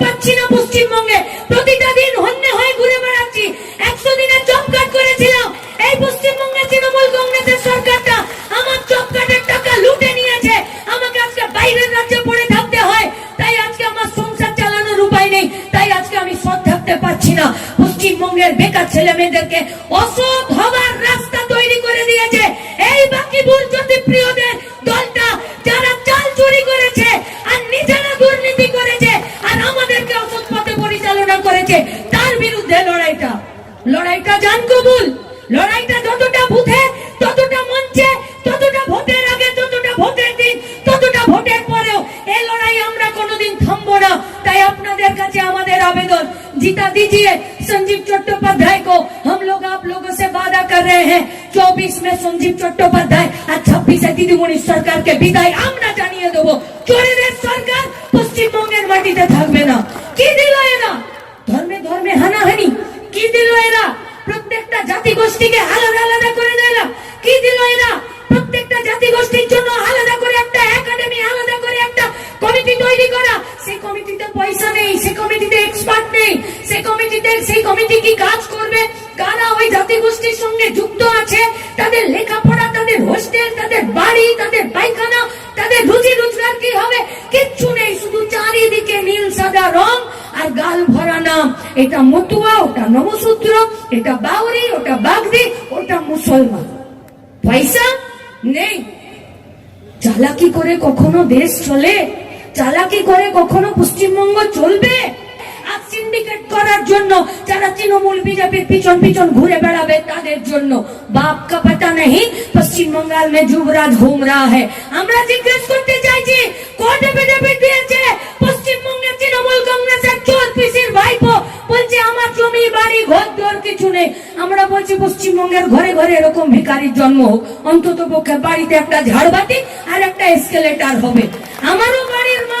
পাচ্ছি না পরিচালনা করেছে তার বিরুদ্ধে লড়াইটা লড়াইটা জান কবুল লড়াইটা যতটা বুথে ততটা মঞ্চে ততটা ভোটের আগে ততটা ভোটের দিন ততটা ভোটের পরেও এই লড়াই আমরা কোনোদিন থামবো না তাই আপনাদের কাছে আমাদের আবেদন जीता दीजिए संजीव चट्टोपाध्याय को हम लोग आप लोगों से वादा कर रहे हैं 24 में संजीव चट्टोपाध्याय আর 26 এ দিদিমণি সরকারকে বিদায় আমরা জানিয়ে দেবো চোরেদের সরকার পশ্চিমবঙ্গের মাটিতে থাকবে না কি দিল এরা ধর্মে ধর্মে হানাহানি কি দিল এরা? প্রত্যেকটা জাতি গোষ্ঠীকে আলাদা আলাদা করে দিল। কি দিল এরা? প্রত্যেকটা জাতি গোষ্ঠীর জন্য আলাদা করে একটা একাডেমি আলাদা করে একটা কমিটি তৈরি করা। সেই কমিটিতে পয়সা নেই সেই কমিটিতে এক্সপার্ট নেই। সেই কমিটিতে সেই কমিটি কি কাজ করবে? কারা ওই জাতি গোষ্ঠীর সঙ্গে যুক্ত আছে? তাদের লেখাপড়া, তাদের হোস্টেল তাদের বাড়ি, তাদের পায়খানা, তাদের রুজি রোজগার কি হবে? কিচ্ছু নেই, শুধু চারিদিকে নীল, সাদা রং। আর গাল ভরা নাম। এটা মতুয়া, ওটা নবসূত্র, এটা বাউরি ওটা বাগদি, ওটা মুসলমান। পয়সা নেই। চালাকি করে কখনো দেশ চলে? চালাকি করে কখনো পশ্চিমবঙ্গ চলবে? আর করার জন্য যারা তৃণমূল বিজেপির পিছন পিছন ঘুরে বেড়াবে তাদের জন্য। বাপ কা পাতা নেই, পশ্চিম বঙ্গাল মে যুবরাজ ঘুম রা है আমরা জিজ্ঞেস করতে চাইছি কোর্ট এফিডেভিট দিয়েছে? পশ্চিমবঙ্গের তৃণমূল কংগ্রেসের চোর পিসির ভাইপো বলছে, আমার জমি, বাড়ি, ঘর, দর কিছু নেই। আমরা বলছি পশ্চিমবঙ্গের ঘরে ঘরে এরকম ভিখারির জন্ম হোক। অন্তত পক্ষে বাড়িতে একটা ঝাড়বাতি আর একটা এসকেলেটার হবে। আমারও বাড়ির মা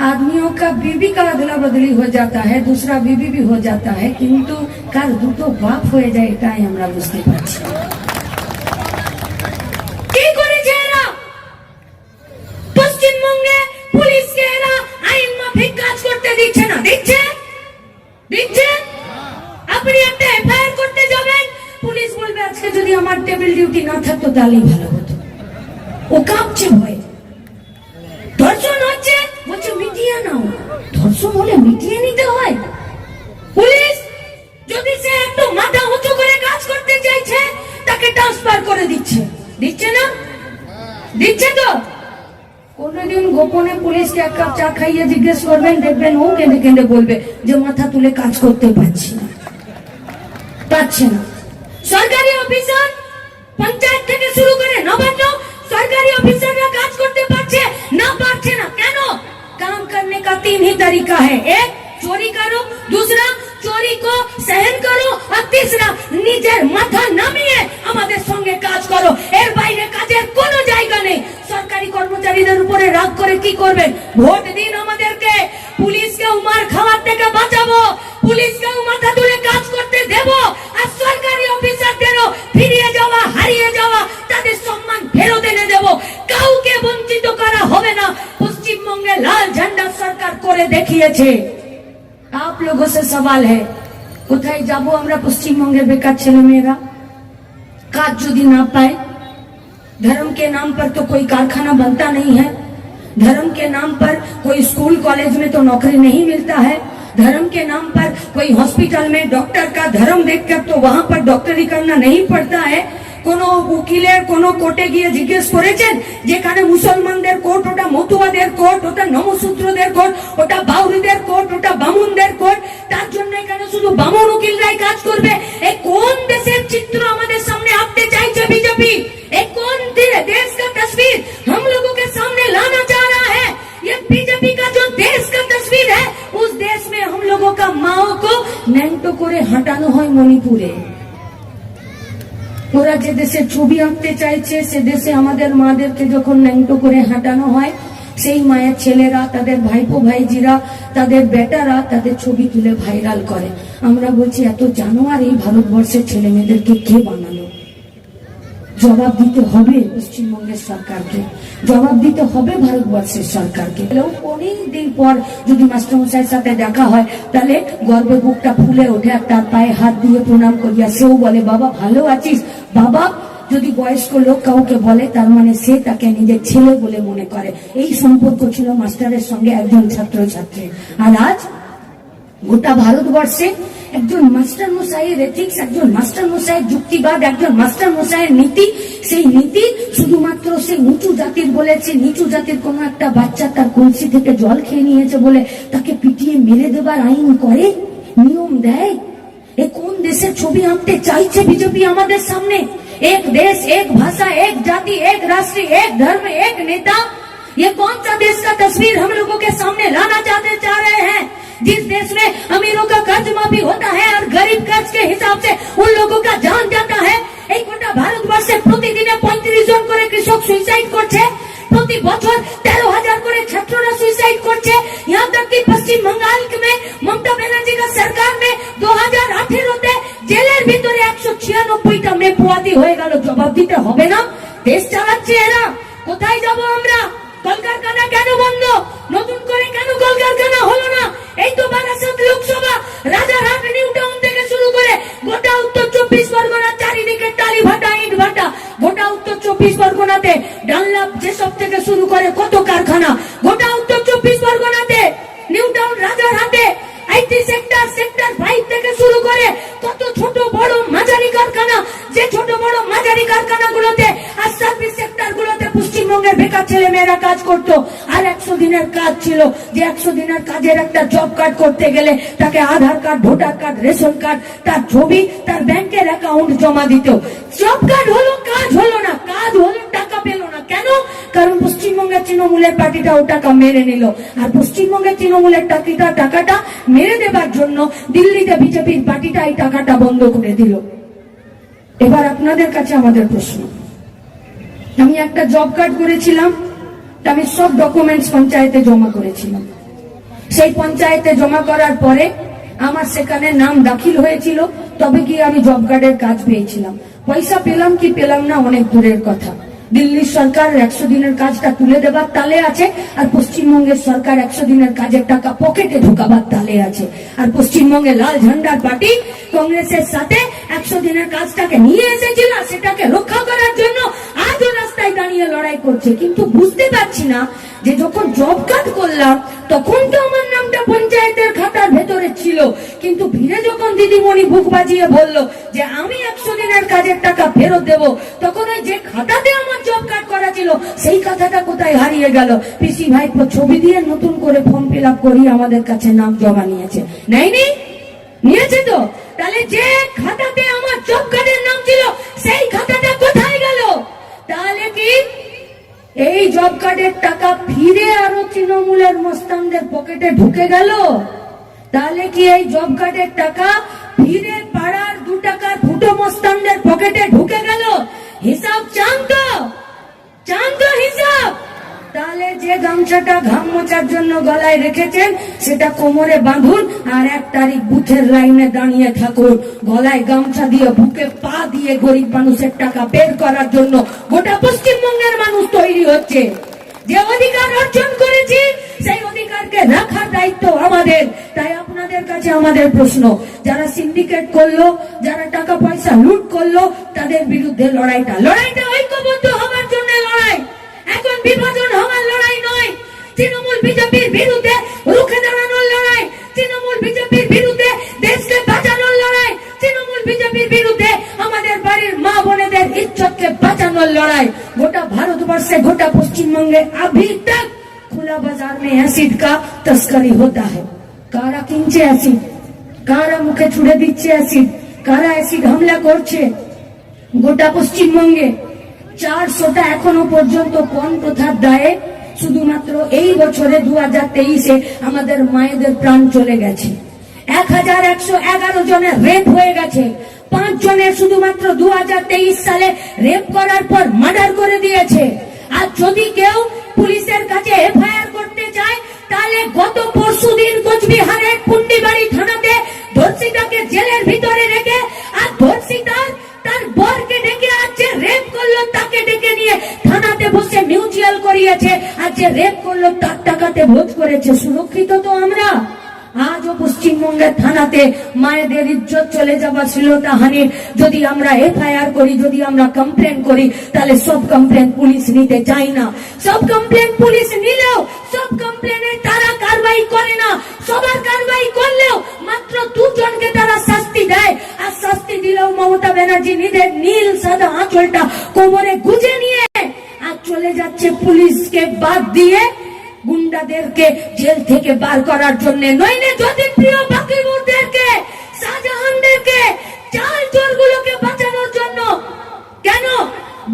आदमियों का बीबी का अदला बदली हो जाता है दूसरा बीबी भी हो जाता है কিন্তু কার দুটো বাপ হয়ে যায় এটাই আমরা বুঝতে পারছি কি করেছে এরা পশ্চিমবঙ্গে পুলিশকে এরা আইন মাফিক কাজ করতে দিচ্ছে না দিচ্ছে দিচ্ছে আপনি একটা এফআইআর করতে যাবেন পুলিশ বলবে আজকে যদি আমার টেবিল ডিউটি না থাকতো তাহলেই ভালো দিচ্ছে তো কোনদিন গোপনে পুলিশকে এক কাপ চা খাইয়ে জিজ্ঞেস করবেন দেখবেন ও কেঁদে কেঁদে বলবে যে মাথা তুলে কাজ করতে পারছি না পাচ্ছে না সরকারি অফিসার পঞ্চায়েত থেকে শুরু করে নবান্ন সরকারি অফিসাররা কাজ করতে পারছে না পারছে না কেন কাম करने का तीन ही तरीका है एक चोरी करो दूसरा चोरी को করে কি করবেন ভোট দিন আমাদেরকে পুলিশকে মার খাওয়ার থেকে বাঁচাবো পুলিশকেও মাথা তুলে কাজ করতে দেব আর সরকারি অফিসারদেরও ফিরিয়ে যাওয়া হারিয়ে যাওয়া তাদের সম্মান ফেরত এনে দেব কাউকে বঞ্চিত করা হবে না পশ্চিমবঙ্গে লাল ঝান্ডা সরকার করে দেখিয়েছে आप लोगों से सवाल है কোথায় যাব আমরা পশ্চিমবঙ্গের বেকার ছেলে মেয়েরা কাজ যদি না পায় धर्म के नाम पर तो कोई कारखाना बनता नहीं है धर्म के नाम पर कोई स्कूल कॉलेज में तो नौकरी नहीं मिलता है धर्म के नाम पर कोई हॉस्पिटल में डॉक्टर का धर्म देखकर तो वहां पर डॉक्टरी करना नहीं पड़ता है কোনো উকিলের কোনো কোর্টে গিয়ে জিজ্ঞেস করেছেন যেখানে মুসলমানদের কোর্ট ওটা মতুয়াদের কোর্ট ওটা নমসূত্রদের কোর্ট ওটা বাউরিদের কোর্ট ওটা বামুনদের কোর্ট তার জন্য এখানে শুধু বামুন উকিলরাই কাজ করবে এই কোন দেশের চিত্র আমাদের সামনে আনতে মণিপুরে। ওরা যে দেশে ছবি আঁকতে চাইছে, সে দেশে আমাদের মাদেরকে যখন ন্যাংটো করে হাঁটানো হয়, সেই মায়ের ছেলেরা, তাদের ভাইপো ভাইজিরা, তাদের বেটারা তাদের ছবি তুলে ভাইরাল করে। আমরা বলছি, এত জানোয়ার এই ভারতবর্ষের ছেলে মেয়েদেরকে কে বানালো? জবাব দিতে হবে পশ্চিমবঙ্গের সরকারকে। জবাব দিতে হবে ভারতবর্ষের সরকারকে। অনেক দিন পর যদি মাস্টারমশাইয়ের সাথে দেখা হয়, তাহলে গর্বে বুকটা ফুলে ওঠে আর তার পায়ে হাত দিয়ে প্রণাম করিয়া সেও বলে, বাবা, ভালো আছিস? বাবা যদি বয়স্ক লোক কাউকে বলে, তার মানে সে তাকে নিজের ছেলে বলে মনে করে। এই সম্পর্ক ছিল মাস্টারের সঙ্গে একজন ছাত্র ছাত্রী আর আজ গোটা ভারতবর্ষে একজন মাস্টার মশাইয়ের এথিক্স একজন মাস্টার মশাইয়ের যুক্তিবাদ একজন মাস্টার মশাইয়ের নীতি সেই নীতি শুধুমাত্র সে উঁচু জাতির বলেছে নিচু জাতির কোনো একটা বাচ্চা তার কলসি থেকে জল খেয়ে নিয়েছে বলে তাকে পিটিয়ে মেরে দেবার আইন করে নিয়ম দেয় এ কোন দেশের ছবি আঁকতে চাইছে বিজেপি আমাদের সামনে এক দেশ এক ভাষা এক জাতি এক राष्ट्र एक धर्म एक नेता ये कौन सा देश का तस्वीर हम लोगों के सामने लाना चाहते चाह रहे हैं जिस देश में अमीरों का कर्ज माफी होता है और गरीब कर्ज के हिसाब से उन लोगों का जान जाता है এই গোটা ভারতবর্ষে প্রতিদিনে পঁয়ত্রিশ জন করে কৃষক সুইসাইড করছে প্রতি বছর তেরো হাজার করে আইটি সেক্টর সেক্টর ফাইভ থেকে শুরু করে কত ছোট বড় মাঝারি কারখানা, যে ছোট বড় মাঝারি আর সার্ভিস পশ্চিমবঙ্গের বেকার ছেলে মেয়েরা কাজ আর একশো দিনের কাজ ছিল যে একশো দিনের কাজের একটা জব কার্ড করতে গেলে তাকে Aadhaar card voter card ration card তার ছবি, তার ব্যাংকের অ্যাকাউন্ট জমা দিত। জব কার্ড হলো, কাজ হলো না, কাজ হলো কেন? কারণ পশ্চিমবঙ্গের তৃণমূলের পার্টিটা ও টাকা মেরে নিল। আর পশ্চিমবঙ্গের তৃণমূলের টাকিটা, টাকাটা মেরে দেবার জন্য দিল্লিতে বিজেপির পার্টিটা এই টাকাটা বন্ধ করে দিল। এবার আপনাদের কাছে আমাদের প্রশ্ন। আমি একটা জব কার্ড করেছিলাম, আমি সব ডকুমেন্টস পঞ্চায়েতে জমা করেছিলাম। সেই পঞ্চায়েতে জমা করার পরে আমার সেখানে নাম দাখিল হয়েছিল, তবে গিয়ে আমি জব কার্ডের কাজ পেয়েছিলাম। পয়সা পেলাম কি পেলাম না, অনেক দূরের কথা। দিল্লির সরকার একশো দিনের কাজটা তুলে দেবার তালে আছে, আর পশ্চিমবঙ্গের সরকার একশো দিনের কাজের টাকা পকেটে ঢুকাবার তালে আছে। আর পশ্চিমবঙ্গে লাল ঝান্ডার পার্টি কংগ্রেসের সাথে একশো দিনের কাজটাকে নিয়ে এসেছিল সেটাকে রক্ষা করার দাঁড়িয়ে লড়াই করছে। কিন্তু বুঝতে পারছি না যে যখন জব কার্ড করলাম, তখন তো আমার নামটা পঞ্চায়েতের খাতার ভেতরে ছিল। কিন্তু ফিরে যখন দিদিমণি বুক বাজিয়ে বলল যে আমি একশো দিনের কাজের টাকা ফেরত দেব, তখন ওই যে খাতাতে আমার জব কার্ড করা ছিল, সেই খাতাটা কোথায় হারিয়ে গেল? পিসি ভাই ছবি দিয়ে নতুন করে ফর্ম ফিল আপ করিয়ে আমাদের কাছে নাম জমা নিয়েছে। নেয়নি? নিয়েছে তো? তাহলে যে খাতাতে আমার জব পকেটে ঢুকে গেল, তাহলে কি এই জব কার্ডের টাকা ফিরে পাড়ার দু টাকার ফুটো মস্তানদের পকেটে ঢুকে গেল? হিসাব চান তো চান তো হিসাব। তাহলে যে গামছাটা ঘাম মোচার জন্য গলায় রেখেছেন, সেটা কোমরে বাঁধুন আর এক তারিখ বুথের লাইনে দাঁড়িয়ে থাকুন। গলায় গামছা দিয়ে, বুকে পা দিয়ে গরিব মানুষের টাকা বের করার জন্য গোটা পশ্চিমবঙ্গের মানুষ তৈরি হচ্ছে। যে অধিকার অর্জন করেছি সেই অধিকারকে রাখার দায়িত্ব আমাদের। তাই আপনাদের কাছে আমাদের প্রশ্ন, যারা সিন্ডিকেট করল, যারা টাকা পয়সা লুট করল, তাদের বিরুদ্ধে লড়াইটা। লড়াইটা ঐক্যবদ্ধ হওয়ার জন্য লড়াই। এখন বিভাজন হওয়ার লড়াই নয়। তৃণমূল বিজেপির বিরুদ্ধে রুখে দাঁড়ানোর লড়াই। তৃণমূল বিজেপির বিরুদ্ধে দেশকে বাঁচানোর লড়াই। তৃণমূল বিজেপির বিরুদ্ধে আমাদের বাড়ির মা বোনেদের ইচ্ছককে বাঁচানোর লড়াই। গোটা ভারতবর্ষে, গোটা পশ্চিমবঙ্গে আভি खुला बाजार में एसिड का तस्करी होता है কারা কিনছে অ্যাসিড কারা মুখে ছুড়ে দিচ্ছে অ্যাসিড কারা অ্যাসিড হামলা করছে গোটা পশ্চিমবঙ্গে চারশোটা এখনো পর্যন্ত পণ প্রথার দায়ে শুধুমাত্র এই বছরে দু হাজার তেইশে আমাদের মায়েদের প্রাণ চলে গেছে এক হাজার একশো এগারো জনের রেপ হয়ে গেছে পাঁচ জনের শুধুমাত্র দু সালে রেপ করার পর মার্ডার করে দিয়েছে আর যদি কেউ করেছে, সুরক্ষিত তো আমরা। আজও পশ্চিমবঙ্গের থানাতে মায়েদের ইজ্জত চলে যাবার শ্লীলতাহানির যদি আমরা এফআইআর করি, যদি আমরা কমপ্লেন করি, তাহলে সব কমপ্লেন পুলিশ নিতে চাই না। সব কমপ্লেন পুলিশ নিলেও, সব কমপ্লেনে তারা কারবাই করে না। সবার কারবাই করলেও মাত্র দুজনকে তারা শাস্তি দেয়। আর শাস্তি দিলেও মমতা ব্যানার্জি নিজের নীল সাদা আঁচলটা কোমরে গুজে নিয়ে আর চলে যাচ্ছে পুলিশকে বাদ দিয়ে গুন্ডাদেরকে জেল থেকে বার করার জন্য নইলে প্রিয় বাকিবুরদেরকে, শাহজাহানদেরকে, চাল চোরগুলোকে বাঁচানোর জন্য। কেন?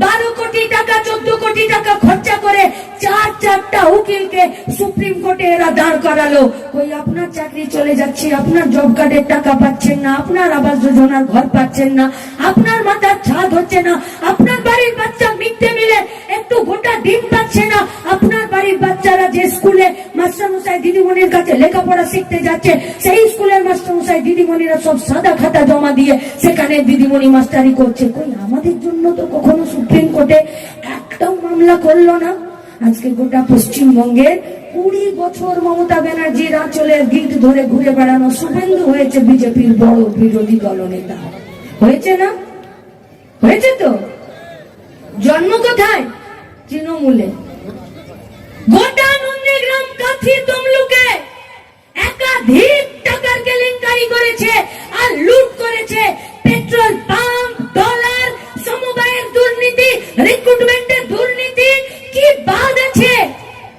বারো কোটি টাকা, চোদ্দ কোটি টাকা খরচা করে চার চারটা উকিলকে সুপ্রিম কোর্টে এরা দাঁড় করালো। ওই আপনার চাকরি চলে যাচ্ছে, আপনার জব কার্ডের টাকা পাচ্ছেন না, আপনার আবাস যোজনার ঘর পাচ্ছেন না, আপনার মাথার ছাদ হচ্ছে না, আপনার বাড়ির বাচ্চা মিথ্যে মিলে একটু গোটা ডিম পাচ্ছে না, আপনার বাড়ির বাচ্চারা যে স্কুলে মাস্টারমশাই দিদিমণির কাছে লেখাপড়া শিখতে যাচ্ছে, সেই স্কুলের মাস্টারমশাই দিদিমণিরা সব সাদা খাতা জমা দিয়ে সেখানে দিদিমণি মাস্টারি করছে। কই আমাদের জন্য তো কখনো সুপ্রিম কোর্টে একটাও মামলা করল না। আজকে গোটা পশ্চিমবঙ্গে কুড়ি বছর মমতা ব্যানার্জির আঁচলের গিট ধরে ঘুরে বেড়ানো শুভেন্দু হয়েছে বিজেপির বড় বিরোধী দলনেতা। হয়েছে না? হয়েছে তো? জন্ম কোথায়? তৃণমূলে। গোটা নন্দীগ্রাম কাথি তমলুকে একাধিক টাকার কেলেঙ্কারি করেছে আর লুট করেছে পেট্রোল পাম্প ডলার দুর্নীতি রিক্রুটমেন্টের দুর্নীতি, কি বাদ আছে?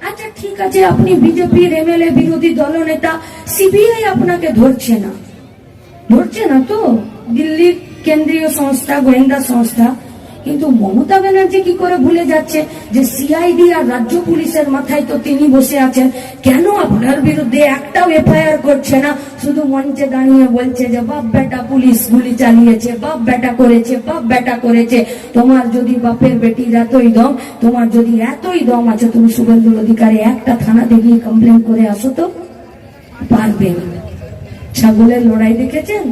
আচ্ছা ঠিক আছে, আপনি বিজেপির এমএলএ, বিরোধী দলনেতা সিবিআই আপনাকে ধরছে না। ধরছে না তো? দিল্লির কেন্দ্রীয় সংস্থা, গোয়েন্দা সংস্থা কিন্তু মমতা ব্যানার্জি কি করে ভুলে যাচ্ছে যে সিআইডি আর রাজ্য পুলিশের মাথায় তো তিনি বসে আছেন? কেন আপনার বিরুদ্ধে একটাও এফআইআর করছে না? শুধু মঞ্চে দাঁড়িয়ে বলছে যে, বাপ বেটা পুলিশ গুলি চালিয়েছে, বাপ বেটা করেছে, বাপ বেটা করেছে। তোমার যদি বাপের বেটির এতই দম, তোমার যদি এতই দম আছে, তুমি শুভেন্দু অধিকারী একটা থানাতে গিয়ে কমপ্লেন করে আসো তো? পারবে না। ছাগলের লড়াই দেখেছেন?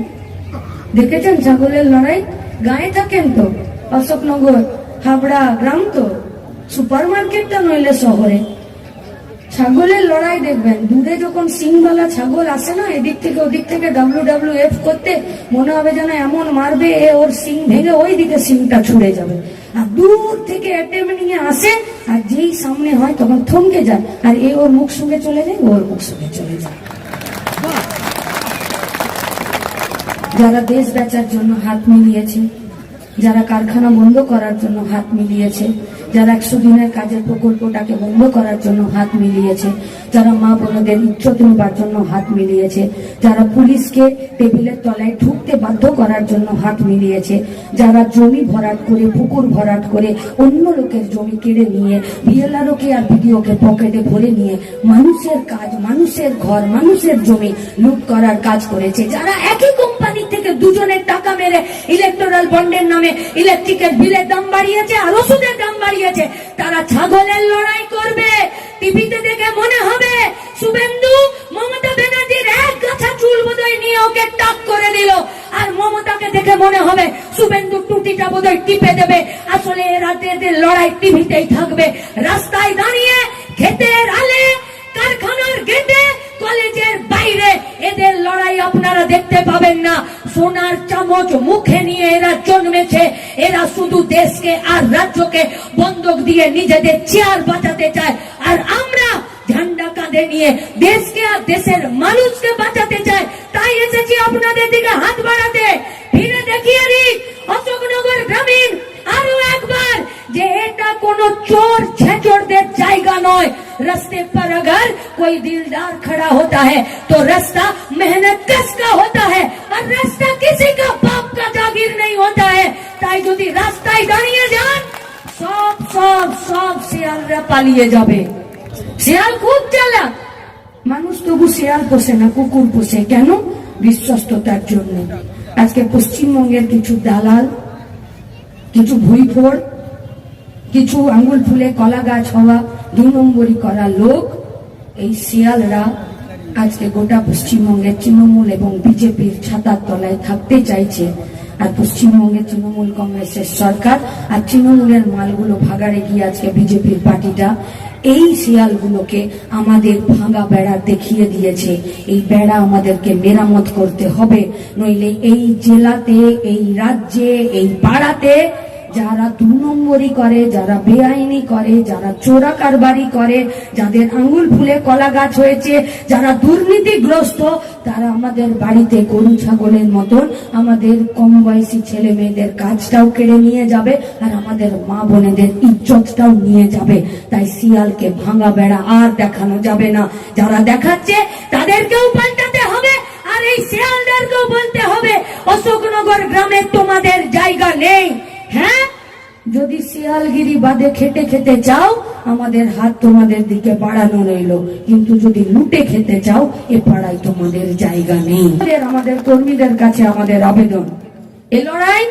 দেখেছেন ছাগলের লড়াই? গায়ে থাকেন তো। অশোকনগর, হাবড়া গ্রাম তো। সুপার মার্কেটটা নইলে শহরে। ছাগলের লড়াই দেখবেন, দূরে যখন সিংওয়ালা ছাগল আসে না, এদিক থেকে ওদিক থেকে ডাব্লিউ ডাব্লিউ এফ করতে মনে হবে যেন এমন মারবে, এ ওর সিং ভেঙে ওই দিকে সিংটা ছুড়ে যাবে। আর দূর থেকে অ্যাটেম নিয়ে আসে, আর যেই সামনে হয় তখন থমকে যায়। আর এ ওর মুখ সঙ্গে চলে যায় ওর মুখ সঙ্গে চলে যায়। যারা দেশ বেচার জন্য হাত মিলিয়েছে যারা কারখানা বন্ধ করার জন্য হাত মিলিয়েছে, যারা একশো দিনের কাজের প্রকল্পটাকে বন্ধ করার জন্য হাত মিলিয়েছে, যারা মা বোনদের ইজ্জত নেবার জন্য হাত মিলিয়েছে, যারা পুলিশকে টেবিলের তলায় ঢুকতে বাধ্য করার জন্য হাত মিলিয়েছে, যারা জমি ভরাট করে, পুকুর ভরাট করে, অন্য লোকের জমি কেড়ে নিয়ে বিএলআরওকে আর বিডিওকে পকেটে ভরে নিয়ে মানুষের কাজ, মানুষের ঘর, মানুষের জমি লুট করার কাজ করেছে, যারা একই কোম্পানি থেকে দুজনের টাকা মেরে ইলেকট্রাল বন্ডের নামে ইলেকট্রিকের বিলের দাম বাড়িয়েছে আর ওষুধের দাম বাড়িয়েছে। তারা ছাগলের লড়াই করবে। টিভিতে দেখে মনে হবে শুভেন্দু মমতা ব্যানার্জির এক গাছা চুল বোধহয় নিয়ে ওকে টাক করে দিল। আর মমতাকে দেখে মনে হবে শুভেন্দু টুটিটা বোধহয় টিপে দেবে। আসলে রাতে লড়াই টিভিতেই থাকবে। রাস্তায় দাঁড়িয়ে ক্ষেতের আলে, কারখানার গেটে, কলেজের বাইরে। এদের লড়াই আপনারা দেখতে পাবেন না। সোনার চামচ মুখে নিয়ে এরা জন্মেছে। এরা শুধু দেশকে আর রাজ্যকে বন্ধক দিয়ে নিজেদের চেয়ার বাঁচাতে চায়। আর আমরা ঝান্ডা কাঁধে নিয়ে দেশকে আর দেশের মানুষকে বাঁচাতে চায় তাই এসেছি আপনাদের দিকে হাত বাড়াতে। ফিরে দেখিয়ে দিক অশোকনগর গ্রামীণ। আরও একবার, যে এটা কোনো চোর ছেচোরদের জায়গা নয়। रास्ते पर अगर कोई दिलदार खड़ा होता है तो रास्ता मेहनत कस का होता है और रास्ता किसी का बाप का जागीर नहीं होता है তাই যদি রাস্তায় দাঁড়িয়ে যান সব সব সব শিয়ালরা পালিয়ে যাবে শিয়াল খুব চালাক মানুষ তবু শিয়াল পোষে না কুকুর পোষে কেন বিশ্বস্ততার জন্য আজকে পশ্চিমবঙ্গের কিছু দালাল কিছু ভুইফোড় কিছু আঙ্গুল ফুলে কলা গাছ হওয়া দু নম্বরই করা লোক। এই শিয়ালরা আজকে গোটা পশ্চিমবঙ্গের তৃণমূল এবং বিজেপির ছাতার তলায় থাকতে চাইছে। আর পশ্চিমবঙ্গের তৃণমূল কংগ্রেসের সরকার আর তৃণমূলের মালগুলো ভাগাড়ে গিয়ে আজকে বিজেপির পার্টিটা এই শিয়ালগুলোকে আমাদের ভাঙা বেড়া দেখিয়ে দিয়েছে। এই বেড়া আমাদেরকে মেরামত করতে হবে। নইলে এই জেলাতে, এই রাজ্যে, এই পাড়াতে যারা দু নম্বরই করে, যারা বেআইনি করে, যারা চোরা কারবারি করে, যাদের আঙ্গুল ফুলে কলা গাছ হয়েছে, যারা দুর্নীতিগ্রস্ত, তারা আমাদের বাড়িতে গরু, ছাগলের মতন আমাদের কম বয়সী ছেলে মেয়েদের কাজটাও কেড়ে নিয়ে যাবে আর আমাদের মা বোনেদের ইজ্জতটাও নিয়ে যাবে। তাই শিয়ালকে ভাঙা বেড়া আর দেখানো যাবে না। যারা দেখাচ্ছে, তাদেরকেও পাল্টাতে হবে আর এই শিয়ালদেরকেও বলতে হবে, অশোকনগর গ্রামে তোমাদের জায়গা নেই। যদি শিয়ালগিরি বাদে খেটে খেতে চাও আমাদের হাত তোমাদের দিকে বাড়ানো রইল। কিন্তু যদি লুটে খেতে চাও, এ পাড়ায় তোমাদের জায়গা নেই। আমাদের- কর্মীদের কাছে আমাদের আবেদন। এ লড়াই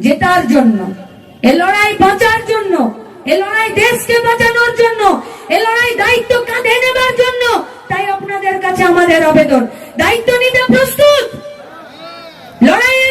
জেতার জন্য, এ লড়াই বাঁচার জন্য, এ লড়াই দেশকে বাঁচানোর জন্য, এ লড়াই দায়িত্ব কাঁধে নেবার জন্য, তাই আপনাদের কাছে আমাদের আবেদন। দায়িত্ব নিতে প্রস্তুত। লড়াইয়ে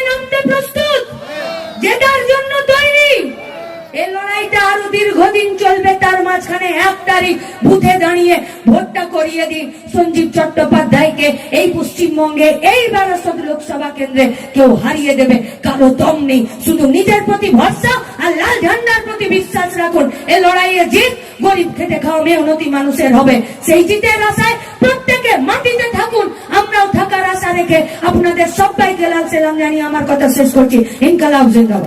দীর্ঘদিন চলবে তার মাঝখানে এক তারিখ। বুথে দাঁড়িয়ে ভোটটা করিয়ে দিন। সঞ্জীব চট্টোপাধ্যায়কে এই পশ্চিমবঙ্গে এই বারাসত লোকসভা কেন্দ্রে কেউ হারিয়ে দেবে। কারও দম নেই। শুধু নিজের প্রতি ভরসা আর লাল ঝান্ডার প্রতি বিশ্বাস রাখুন। এই লড়াইয়ে জিত, গরিব খেটে খাওয়া মেহনতি মানুষের হবে। সেই জিতের আশায় প্রত্যেকে মাটিতে থাকুন। আমরাও থাকার আশা রেখে আপনাদের সবাইকে লাল সেলাম জানিয়ে আমার কথা শেষ করছি। ইনকালাব জিন্দাবাদ।